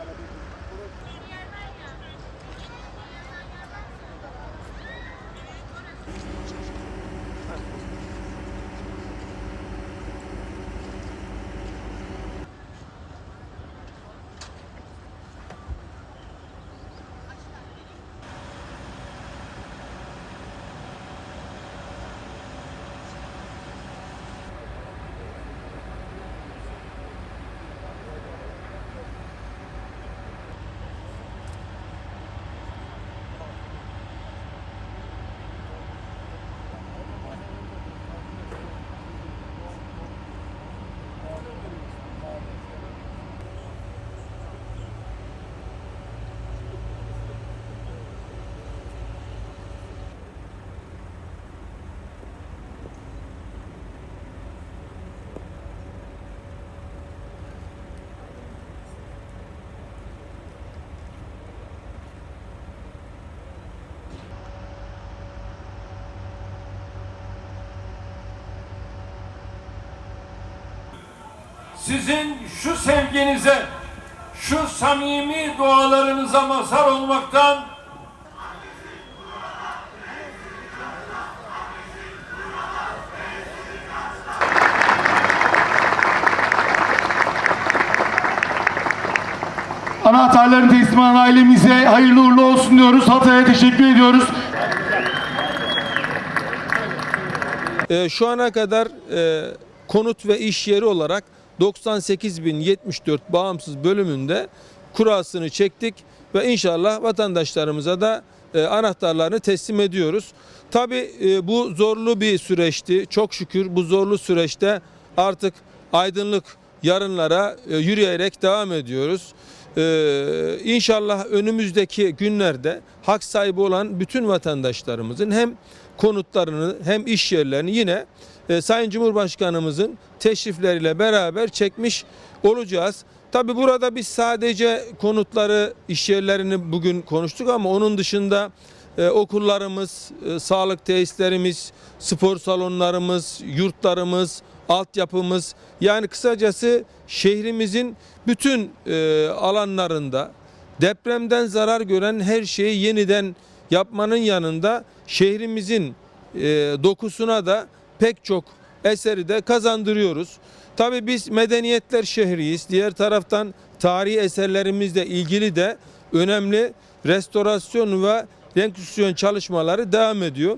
على بيت Sizin şu sevginize, şu samimi dualarınıza mazhar olmaktan Anahtarların teslim alan ailemize hayırlı uğurlu olsun diyoruz. Hatay'a teşekkür ediyoruz. Ee, şu ana kadar e, konut ve iş yeri olarak 98.074 bağımsız bölümünde kurasını çektik ve inşallah vatandaşlarımıza da e, anahtarlarını teslim ediyoruz. Tabi bu zorlu bir süreçti. Çok şükür bu zorlu süreçte artık aydınlık yarınlara e, yürüyerek devam ediyoruz. Ee, inşallah önümüzdeki günlerde hak sahibi olan bütün vatandaşlarımızın hem konutlarını hem iş yerlerini yine e, Sayın Cumhurbaşkanımızın teşrifleriyle beraber çekmiş olacağız. Tabi burada biz sadece konutları, iş yerlerini bugün konuştuk ama onun dışında e, okullarımız, e, sağlık tesislerimiz, spor salonlarımız, yurtlarımız, altyapımız yani kısacası şehrimizin bütün e, alanlarında depremden zarar gören her şeyi yeniden yapmanın yanında şehrimizin dokusuna da pek çok eseri de kazandırıyoruz. Tabii biz medeniyetler şehriyiz. Diğer taraftan tarihi eserlerimizle ilgili de önemli restorasyon ve renküsyon çalışmaları devam ediyor.